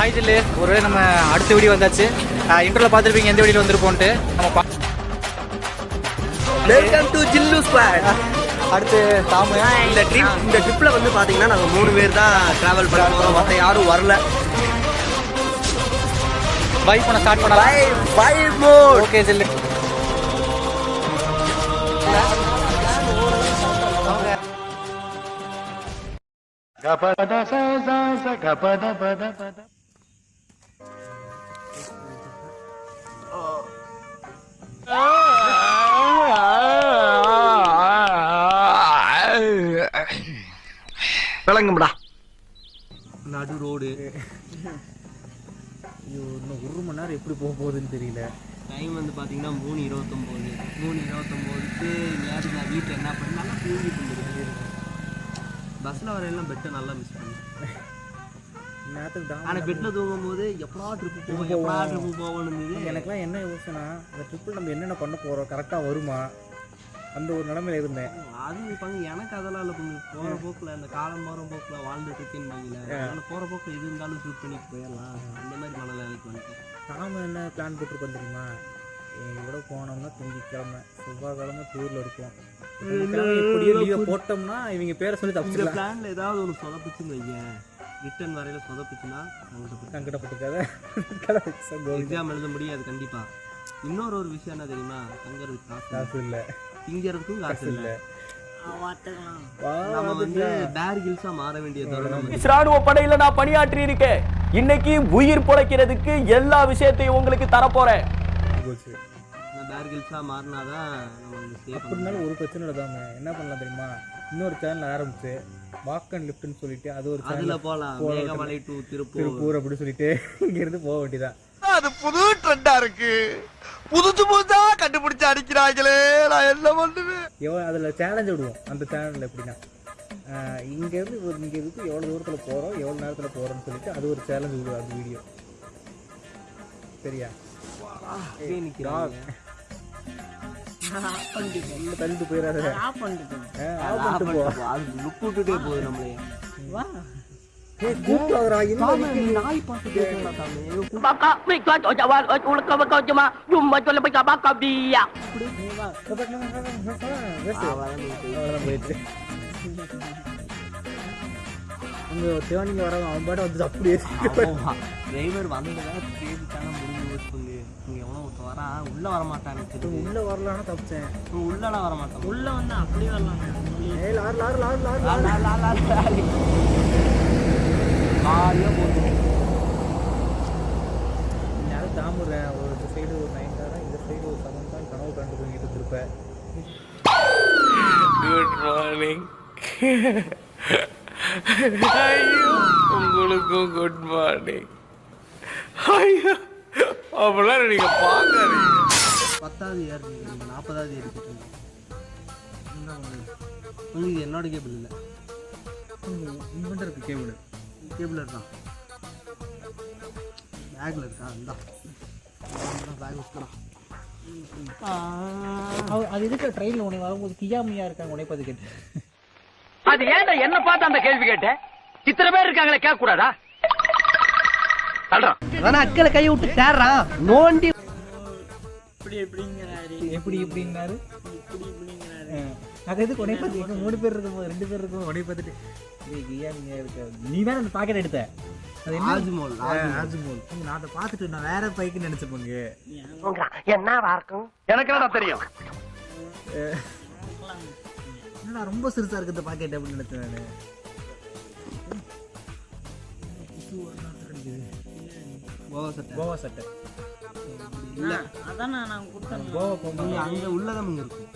Hi ஜில்லு ஒரு நம்ம அடுத்த வீடியோ வந்தாச்சு. இன்டர்ல பார்த்துருப்பீங்க எந்த வீடியோ வந்திருப்போன்ட்டு. நம்ம பா- வெல்கம் டு ஜில்லு ஸ்குவாட் அடுத்து தாமு. இந்த ட்ரிப் இந்த ட்ரிப்ல வந்து பாத்தீங்கன்னா நாங்க மூணு பேர் தான் டிராவல் பண்ண போறோம். மத்த யாரும் வரல. பை பண்ண ஸ்டார்ட் பண்ணலாம். பை பை மோட் ஓகே ஜில்லு விளங்கும்டா. நடு ரோடு. ஐயோ இன்னும் ஒரு மணி நேரம் எப்படி போக போகுதுன்னு தெரியல. டைம் வந்து பாத்தீங்கன்னா மூணு இருபத்தொம்போது. மூணு இருபத்தொம்போதுக்கு நேரம் நான் வீட்டில் என்ன பண்ணேன் நல்லா தூங்கிட்டு இருந்தேன் பஸ்ஸில் வர எல்லாம் பெட்டை நல்லா மிஸ் பண்ணேன் நேரத்துக்கு ஆனால் பெட்டில் தூங்கும் போது எப்படா ட்ரிப்பு போவோம் எப்படா ட்ரிப்பு போவோம்னு எனக்குலாம் என்ன யோசனை? இந்த ட்ரிப்பில் நம்ம என்னென்ன பண்ண போகிறோம் கரெக்டாக வருமா? அந்த ஒரு நிலைமையில இருந்தேன். அது இருப்பாங்க எனக்கு அதெல்லாம் இல்லை கொஞ்சம் போகிற போக்கில் இந்த காலம் போகிற போக்கில் வாழ்ந்துட்டு இருக்கேன்னு அதனால் போகிற போக்கில் எது இருந்தாலும் ஷூட் பண்ணிட்டு போயிடலாம். அந்த மாதிரி மனநிலைக்கு வந்துட்டேன் நாம என்ன பிளான் போட்டிருக்கோம் தெரியுமா? இவங்களோட போனோம்னா திங்கக்கிழமை செவ்வாய்க்கிழமை டூரில் இருப்போம். எப்படியும் போட்டோம்னா இவங்க பேரை சொல்லி தப்பிச்சிடலாம். பிளானில் ஏதாவது ஒன்று சொதப்பிச்சுன்னு வைங்க. ரிட்டர்ன் வரையில் சொதப்பிச்சுன்னா சங்கடப்பட்டு சங்கடப்பட்டிருக்காத எக்ஸாம் எழுத முடியாது கண்டிப்பாக இன்னொரு ஒரு விஷயம் என்ன தெரியுமா? தங்கறதுக்கு காசு. காசு இல்லை. திங்கிறதுக்கும் காசு இல்லை. வா நம்ம வந்து பேர் ஹில்ஸாக மாற வேண்டிய தருணம் வந்து. ராணுவ படையில நான் பணியாற்றி இருக்கேன் இன்னைக்கு உயிர் பொழைக்கிறதுக்கு எல்லா விஷயத்தையும் உங்களுக்கு தரப்போறேன். பேர் மாறினாதான் அப்படினாலும் ஒரு பிரச்சனை இல்லாம என்ன பண்ணலாம் தெரியுமா? இன்னொரு சேனல் ஆரம்பிச்சு வாக் அண்ட் லிஃப்ட்னு சொல்லிட்டு அது ஒரு அதில் மேகமலை டு திருப்பூர். திருப்பூர் அப்படி சொல்லிட்டு இங்க இருந்து போக வேண்டியதான் அது புது ட்ரெண்டா இருக்கு. புதுசு புதுசா கண்டுபிடிச்சு அடிக்கிறாங்களே நான் என்ன பண்ணுவேன்? எவ்வளோ அதில் சேலஞ்ச் விடுவோம். அந்த சேனலில் எப்படின்னா இங்கேருந்து ஒரு- இங்க இருந்து எவ்வளோ தூரத்தில் போகிறோம் எவ்வளோ நேரத்தில் போகிறோம்னு சொல்லிட்டு அது ஒரு சேலஞ்ச் விடுவோம் அந்த வீடியோ சரியா? தள்ளிட்டு போயிடாத ஆஃப் பண்ணிட்டு போ. அது லுக் விட்டுட்டே போகுது நம்மளே. ஏய் தேவனிங்க வரவங்க அவன் பாட்டு வந்து அப்படியே டிரைவர் வந்ததா பேசிட்டானா முடிஞ்சு போச்சுங்க இங்க எவனோ ஒருத்தன் வரான் உள்ள வர மாட்டான் உள்ள வரலான்னு தப்பிச்சேன் வர மாட்டான் உள்ள ஏய் லார் லார் லார் லார் லா, லா, காலியா போகுது யாரும் தாமுறேன் ஒரு இந்த சைடு ஒரு நைன் தாரா இந்த சைடு ஒரு செவன் தான் கனவு கண்டு தூங்கிட்டு இருந்திருப்பேன் குட் மார்னிங் ஐயோ உங்களுக்கும் குட் மார்னிங் ஐயோ அப்படிலாம் நீங்க பார்க்காதீங்க. பத்தாவது ஏர் நீங்க நாற்பதாவது இருக்கீங்க. உங்களுக்கு என்னோட கேபிள் இல்லை. இருக்கு கேபிள் கேபிள் இருக்கான் பேக்ல இருக்கா? இந்தா. பேக் வச்சுக்கலாம் அது எதுக்கு ட்ரெயினில் உன்னை வரும்போது கியாமியா இருக்காங்க உன்னை பார்த்து கேட்டு. அது ஏன்டா என்ன பார்த்து அந்த கேள்வி கேட்ட? இத்தனை பேர் இருக்காங்களே கேட்க கூடாதா சொல்றான் அக்கறை கையை விட்டு தேடுறான் நோண்டி எப்படி இப்படின்னாரு ஆ. அது எதுக்கு உன்னை பார்த்து எங்க மூணு பேர் இருக்கும் போது ரெண்டு பேர் இருக்கும் உன்னை பார்த்துட்டு நீ தானே அந்த பாக்கெட் எடுத்த. அது என்ன? ஆஜ்மோல் நான் அதை பார்த்துட்டு நான் வேற பைக்குன்னு நினைச்சப்போங்க எனக்கு என்னடா தெரியும்? என்னடா ரொம்ப சிறுசா இருக்கு இந்த பாக்கெட் அப்படின்னு நினைச்சேன் நானு. கோவா சட்டை. கோவா சட்டை. கோவா போகும்போது அங்க உள்ளதான் இங்க இருக்கும்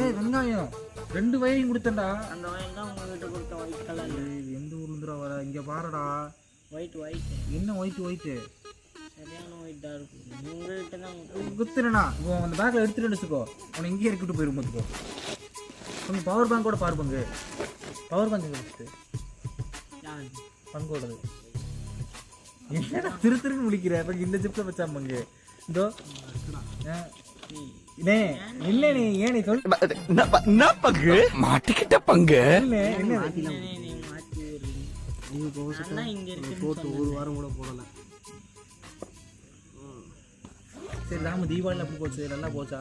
ஏய் வெங்காயம். ரெண்டு வயலையும் கொடுத்தேன்டா. அந்த வயல் தான் உங்ககிட்ட கொடுத்த ஒயிட் கலர் எந்த ஊருந்துடா வர? இங்க பாருடா. ஒயிட் ஒயிட் என்ன ஒயிட் ஒயிட் சரியான ஒயிட்டாக இருக்கும். உங்ககிட்ட தான் கொடுத்த குத்துறா இப்போ அந்த பேக்ல எடுத்துட்டு வச்சுக்கோ உன்னை இங்கேயே இறக்கிட்டு போயிரும் பார்த்துக்கோ. கொஞ்சம் பவர் பேங்க் கூட பாரு பங்கு. பவர் பேங்க் வச்சுட்டு பங்கோடது. என்னடா திரு திருன்னு முடிக்கிற இந்த ஜிப்ல வச்சா பங்கு. இதோ. ஆ. நே இல்ல நீ ஏன் நீ சொல் என்ன பங்கு? மாட்டிக்கிட்ட பங்கு? தான் போட்டு ஒரு வாரம் கூட போடலை. சரி ராம தீபாவளி எப்படி போச்சு? நல்லா போச்சா?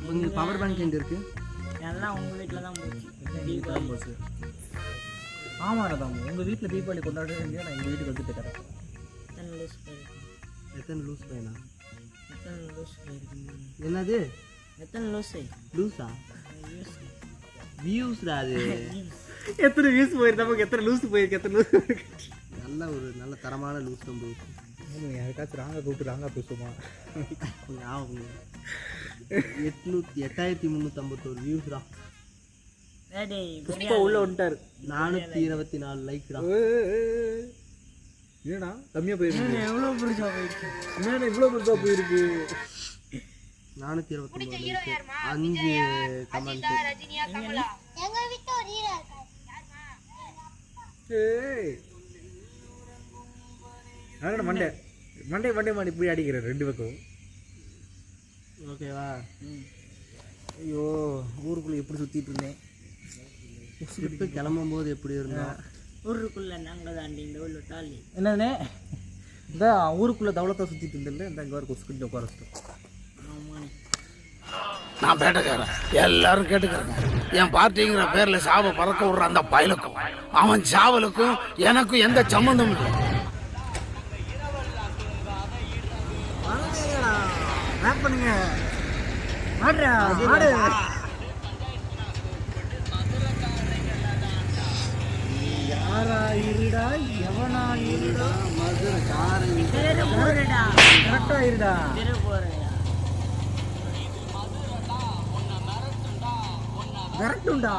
உங்களுக்கு பவர் பேங்க் எங்கே இருக்குது எல்லாம் உங்க வீட்டுல தான் போச்சு. தீபாவளி. போச்சு. ஆமாடா உங்கள் வீட்டில் தீபாவளி கொண்டாடுறீங்க நான் எங்கள் வீட்டுக்கு வந்துட்டு இருக்கிறேன் எத்தனை லூஸ் போயிருக்கு எத்தனை லூஸ் பையனா என்னது? எத்தனை லூஸ் லூஸா? வியூஸ்டா அது? எத்தனை வியூஸ் போயிருக்கு? நமக்கு எத்தனை லூஸ் போயிருக்கு? எத்தனை லூஸ் போயிருக்கு? நல்ல ஒரு நல்ல தரமான லூஸ் தான் போயிருக்கு யாருக்காச்சும் ராங்க கூப்பிட்டு ராங்கா பேசுமா ஞாபகம் எட்நூத்தி எட்டாயிரத்தி முந்நூற்றம்பத்தோரு வியூஸ்டா டேய் இப்போ உள்ள வந்துட்டாரு. நானூற்றி இருபத்தி நாலு லைக்டா என்னடா? கம்மியாக போயிருக்கு. எவ்வளோ பிடிச்சா போயிருக்கு? என்னடா இவ்வளோ பெருசாக போயிருக்கு? நானூற்றி இருபத்தொம்பது லைக் அஞ்சு கமெண்ட் அதோட மண்டே? மண்டே மண்டே மாடி இப்படி அடிக்கிறேன் ரெண்டு பக்கம். ஓகேவா ஐயோ ஊருக்குள்ளே எப்படி சுற்றிட்டு இருந்தேன்? ட்ரிப்பு கிளம்பும் போது எப்படி இருந்தோம்? ஊருக்குள்ள நாங்க தாண்டி இந்த உள்ள டாலி என்னண்ணே இந்த ஊருக்குள்ளே தவளத்தை சுற்றிட்டு இருந்தேன் இந்த அங்கே ஒரு கொசுக்கிட்ட உட்கார ஆமாண்ணே. நான் பேட்டக்காரன். எல்லாரும் கேட்டுக்கிறேங்க. என் பார்ட்டிங்கிற பேர்ல சாவை பறக்க விடுற அந்த பயலுக்கும் அவன் சாவலுக்கும் எனக்கும் எந்த சம்மந்தமும் இல்லை. பண்ணுங்க. யாரா இருடா எவனா இருடா மதுரை காரை தெரு போறடா கரெக்டா இருடா கரெக்டுண்டா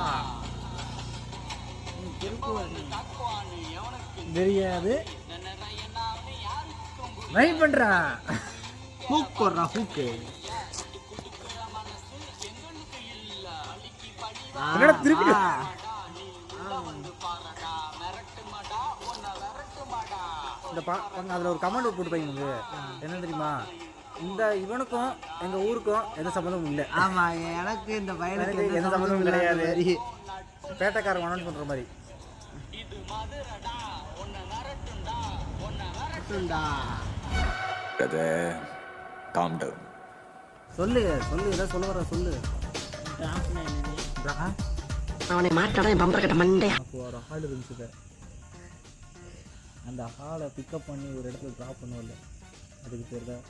தெரியாது. ட்ரை பண்றா. ஹூக் போடுறா ஹூக்கு. என்னடா திருப்பி இந்த பா அதுல ஒரு கமெண்ட் போட்டுருப்பாங்க உங்களுக்கு என்ன தெரியுமா? இந்த இவனுக்கும் எங்க ஊருக்கும் எந்த சம்மந்தமும் இல்லை. ஆமா எனக்கு இந்த பயலுக்கு எனக்கு எந்த சம்மந்தமும் கிடையாது. பேட்டைக்காரன் அனௌன்ஸ் பண்ற மாதிரி. சொல்லு சொல்லு ஏதாவது சொல்ல வர சொல்லு. அவனை மாட்டாடா பம்பர கட்ட மண்டே அப்போ ஒரு ஹால் இருந்துச்சு அந்த ஹாலை பிக்கப் பண்ணி ஒரு இடத்துல ட்ராப் பண்ணுவோம்ல. அதுக்கு பேர் தான்.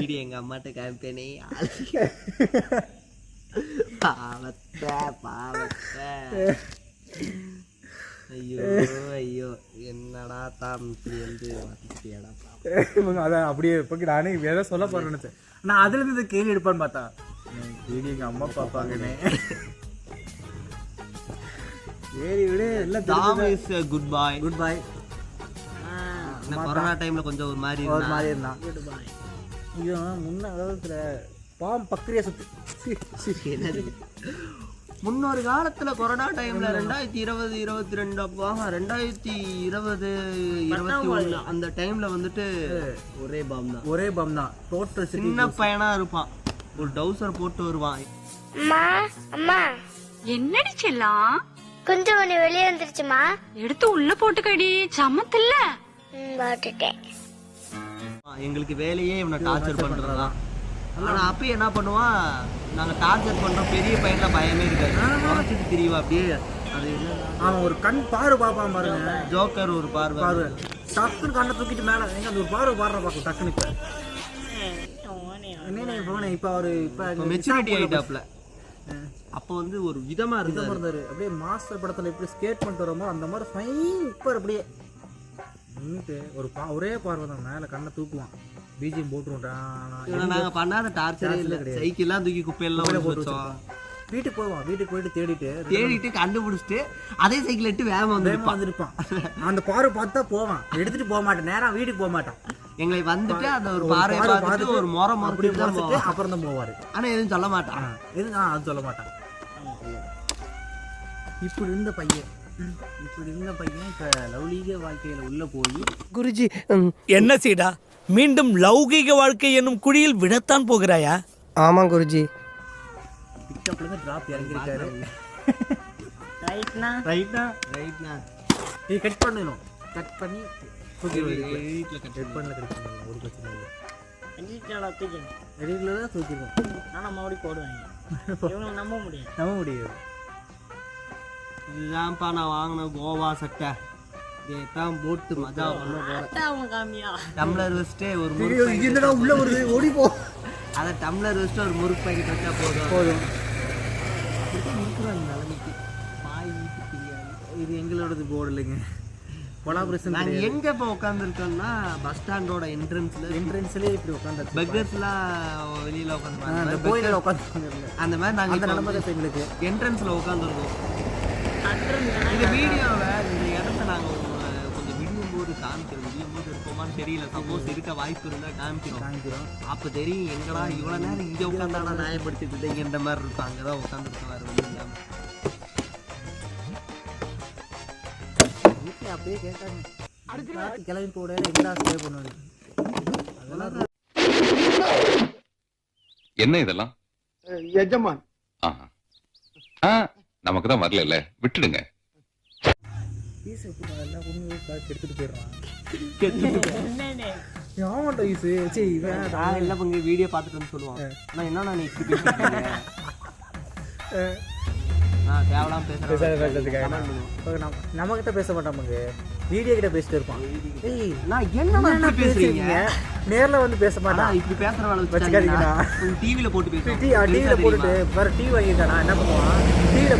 வீடு எங்க அம்மாட்ட காமிப்பேனே. பாவத்தை பாவத்தை. ஐயோ ஐயோ. என்னடா தாம் இப்படி வந்து மாட்டிக்கிட்டியாடா பாவம். இவங்க அதான் அப்படியே இப்போ நானே வேற சொல்ல போறேன்னு நினைச்சேன். நான் அதுல இருந்து இந்த கேள்வி எடுப்பான்னு பார்த்தா எங்க அம்மா பார்ப்பாங்கன்னு சரி விடு எல்லாம் தாம் is good bye good bye இந்த கொரோனா டைம்ல கொஞ்சம் ஒரு மாதிரி ஒரு இருந்தான். மாதிரி இருந்தான் இவன் முன்ன காலத்துல பாம் பக்ரியா சுத்து. என்னது? முன்னொரு காலத்துல கொரோனா டைம்ல ரெண்டாயிரத்தி இருபது இருபத்தி ரெண்டு அப்போ ரெண்டாயிரத்தி இருபது இருபத்தி ஒண்ணு அந்த டைம்ல வந்துட்டு ஒரே பாம் தான். ஒரே பம் தான். டோட்டல் சின்ன பையனா இருப்பான். ஒரு டவுசர் போட்டு வருவான் அம்மா அம்மா. என்னடி செல்லம் குஞ்சு ஒண்ணு வெளியே வந்துருச்சுமா? எடுத்து உள்ள போட்டுக்கடி சமத்துல ம் போட்டுட்டேன். எங்களுக்கு வேலையே இவனை டார்ச்சர் பண்றதுதான் ஆனா அப்ப என்ன பண்ணுவான் நாங்க டார்ச்சர் பண்றோம் பெரிய பையன்ல பயமே இருக்காது. திரிவா அப்படியே அது என்ன? அவன் ஒரு கண் பாரு பாப்பான் பாருங்க. ஜோக்கர் ஒரு பார்வை. பாரு. டக்குன்னு கண்ணை தூக்கிட்டு மேல எங்க அந்த ஒரு பாரு பாடுற பாக்கும் டக்குன்னு இப்ப என்ன போனேன் இப்ப அவரு இப்ப மெச்சூரிட்டி அப்போ வந்து ஒரு விதமா இருந்தாரு. இருந்தாரு. அப்படியே மாஸ்டர் படத்துல எப்படி ஸ்கேட் பண்ணிட்டு வரமோ அந்த மாதிரி ஃபைன் இப்ப அப்படியே. நின்னுட்டு ஒரு பா ஒரே பார்வை தான். மேல கண்ணை தூக்குவான். பிஜிஎம் போட்டுருவான் இவனை நாங்க பண்ணாத டார்ச்சரே இல்ல. சைக்கிள்லாம் தூக்கி குப்பையெல்லாம் குப்பையில போட்டு வச்சோம் வீட்டுக்கு போவான். வீட்டுக்கு போயிட்டு தேடிட்டு தேடிட்டு கண்டுபிடிச்சிட்டு அதே சைக்கிள் எட்டு வேகமா வந்து வந்திருப்பான். அந்த பார்வை பார்த்தா போவான். எடுத்துட்டு போக மாட்டான். நேரா வீட்டுக்கு போக மாட்டான். எங்களை வந்துட்டு அந்த ஒரு பார்வை பார்த்துட்டு ஒரு முறை அப்படி முறைச்சிட்டு. அப்புறம் தான் போவாரு. ஆனா எதுவும் சொல்ல மாட்டான். இது நான் அது சொல்ல மாட்டான். இப்படி இருந்த பையன் இப்படி இருந்த பையன் இப்ப லௌலீக வாழ்க்கையில உள்ள போய் குருஜி என்ன சீடா? மீண்டும் லௌகிக வாழ்க்கை என்னும் குழியில் விடத்தான் போகிறாயா? ஆமாம் குருஜி. ஸ்டாப்லேருந்து ட்ராப் இறங்கியிருக்காரு. ரைட்னா ரைட்டா ரைட்ண்ணா இது கட் பண்ணணும் கட் பண்ணி வீட்டில் பண்ணல ஒரு பிரச்சனை இல்லை. எடிட்டெல்லாம் தூக்கணும் வெளியில் தான் தூக்கிடுவோம். ஆனால் மறுபடியும் போடுவாங்க இவங்களை நம்ப முடியும் நம்ப முடியாது. இதுதான்ப்பா நான் வாங்கின கோவா சட்டை. இதைத்தான் போட்டு மஜா பண்ண போகிறேன் டம்ளர் வச்சுட்டு ஒரு முறுக்கு உள்ள வருது. ஓடி போ. அதை டம்ளர் வச்சுட்டு ஒரு முறுக்கு பாக்கெட் வச்சா போதும். போதும். இருக்கிறாங்க நிலைமைக்கு. பாய் வீட்டு தெரியாது இது எங்களோடது போர்டு இல்லைங்க. கொலாபரேஷன் நாங்க எங்க இப்போ உட்காந்துருக்கோம்னா பஸ் ஸ்டாண்டோட என்ட்ரன்ஸ்ல என்ட்ரன்ஸ்லேயே இப்படி உட்காந்து பெக்கர்ஸ்லாம் வெளியில அந்த உட்காந்து கோயிலில் உட்காந்து அந்த மாதிரி நாங்க அந்த இப்ப நிலமை வந்து தான் எங்களுக்கு. என்ட்ரன்ஸ்ல உட்காந்துருக்கோம் இந்த வீடியோவை இந்த இடத்த நாங்க உங்க- கொஞ்சம் விடியும் போது காமிக்கிறோம். விடியும் போது இருப்போமான்னு தெரியல. சப்போஸ் இருக்க வாய்ப்பு இருந்தா காமிக்கிறோம். காமிக்கிறோம். அப்ப தெரியும் எங்கடா இவ்வளவு நேரம் இங்க உட்காந்தாடா நியாயப்படுத்திட்டு இருந்தீங்கன்ற மாதிரி இருக்கும் அங்கதான் உட்காந்துருக்கோம் அப்படியே கேட்காங்க அடுத்து கிளம்பி போட எங்கடா ஸ்டே பண்ணுவாங்க அதெல்லாம் என்ன? இதெல்லாம்? எஜமான். ஆஹா. ஆ நமக்கு தான் வரல விட்டுடுங்க எப்படி எல்லாம் பொண்ணு எடுத்துட்டு போயிடுறான். என்னண்ணே? ஆமாண்டா ஈஸு சரி இவன் நான் என்ன பங்கு வீடியோ பார்த்துட்டு வந்து சொல்லுவான். ஆனா என்னடா நீ நம்ம கிட்ட பேச மாட்டாமங்க? வீடியோ கிட்ட பேசிட்டு இருப்பான். ஏய் நான் என்ன பேசுறீங்க? நேர்ல வந்து பேச மாட்டான். இப்படி பேசுற வேலை வச்சுக்காதீங்கண்ணா. டிவில போட்டு பேசுவோம் டிவியில போட்டுட்டு வேற டிவி வாங்கியிருக்கானா? என்ன பண்ணுவான்?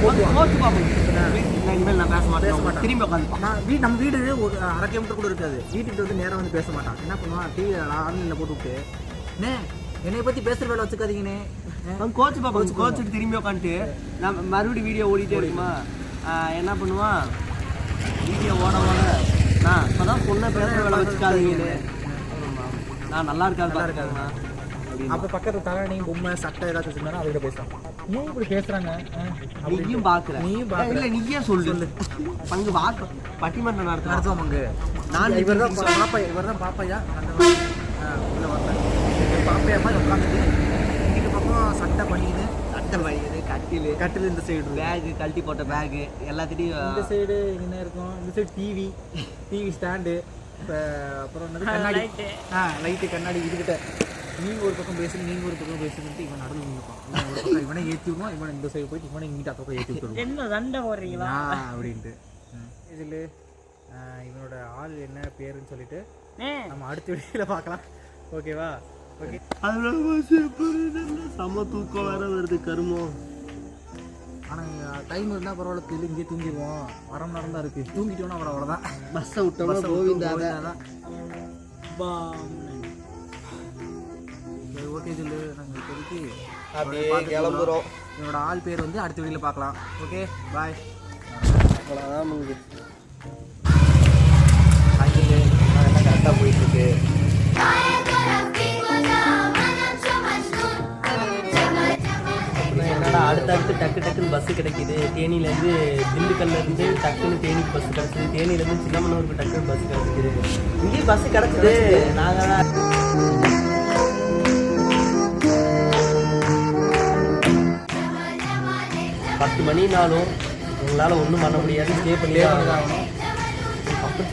போட்டுவான் போட்டு பாப்போம். நான் இனிமேல் நான் பேச பேச மாட்டேன். மாட்டான். திரும்பி உட்காந்து நான் வீ நம்ம வீடு ஒரு அரை கிலோமீட்டர் கூட இருக்காது. வீட்டுக்கு வந்து நேரா வந்து பேச மாட்டான். என்ன பண்ணுவான்? டிவியில் ஆன்லைனில் போட்டு விட்டு அண்ணே என்னை பற்றி பேசுகிற வேலை வச்சுக்காதீங்கண்ணே. கோச்சு பாப்போம் கோச்சுட்டு திரும்பி உட்காந்துட்டு நான் மறுபடியும் வீடியோ ஓடிட்டே இருக்குமா? என்ன பண்ணுவான்? வீடியோ ஓட ஓட நான் இப்பதான் பொண்ணை பேசுற வேலை வச்சுக்காதீங்கன்னு நான் நல்லா இருக்காது நல்லா இருக்காதுண்ணா அப்போ பக்கத்தில் தரணி பொம்மை சட்டை ஏதாச்சும் வச்சுருந்தாலும் அதை பேசுவான் ஏன் இப்படி பேசுகிறாங்க நீயும் பாக்குற. நீயும் பாக்குற. இல்ல நீயே சொல்லு. பங்கு வாக்கு பட்டிமன்றம் நடத்துவோம் அங்கே நான் இவர் தான் பாப்பா இவர் தான் பாப்பையா? அந்த மாதிரி ஆ, உள்ள வந்தேன் பாப்பையா மாதிரி உட்காந்துட்டு இந்த பக்கம் சட்டை பண்ணிக்கின்னு சட்டை பையது கட்டிலு கட்டில் இந்த சைடு பேகு கழட்டி போட்ட பேகு இந்த எல்லாத்திட்டையும் சைடு என்ன இருக்கும்? இந்த சைடு டிவி டிவி ஸ்டாண்டு அப்புறம் என்னது? கண்ணாடி. ஆ லைட்டு கண்ணாடி இதுகிட்ட. நீங்க ஒரு பக்கம் பேசுங்க நீங்க ஒரு பக்கம் பேசுங்கன்ட்டு இவன் நடுவில் நிற்பான் இவன் ஒரு பக்கம் இவனை ஏற்றி விடுவான் இவனை இந்த சைடு போயிட்டு இவனை இங்கிட்ட பக்கம் ஏற்றி விட்டுருவான். என்ன சண்டை போடுறீங்களா? ஆ, அப்படின்ட்டு. இதில் இவனோட ஆள் என்ன பேருன்னு சொல்லிட்டு நம்ம அடுத்த வீடியோவில் பார்க்கலாம். ஓகேவா? ஓகே செம தூக்கம் வேற வருது கருமம் ஆனால் டைம் இருந்தால் பரவாயில்ல தில்லு இங்கேயே தூங்கிடுவோம். அரை மணி நேரம் தான் இருக்குது தூங்கிட்டோன்னா அப்புறம் அவ்வளோதான் பஸ்ஸை விட்டோம்னா கோவிந்தா சரி ஓகே சொல்லு. நாங்கள் இப்போதைக்கு அப்படியே கிளம்புறோம். என்னோட ஆள் பேர் வந்து அடுத்த வீடியோவில் பார்க்கலாம். ஓகே பாய் அவ்வளோதான் அடுத்தடுத்து டக்கு டக்குன்னு பஸ் கிடைக்குது. தேனியிலேருந்து திண்டுக்கல்லேருந்து டக்குன்னு தேனிக்கு பஸ் கிடச்சிது. தேனியிலேருந்து சின்னமனூருக்கு டக்குன்னு பஸ் கிடச்சிது இங்கேயும் பஸ் கிடச்சிது. நாங்கள் பத்து மணினாலும் உங்களால் ஒன்றும் பண்ண முடியாது. ஸ்டே பண்ணி ஆகணும். அப்படி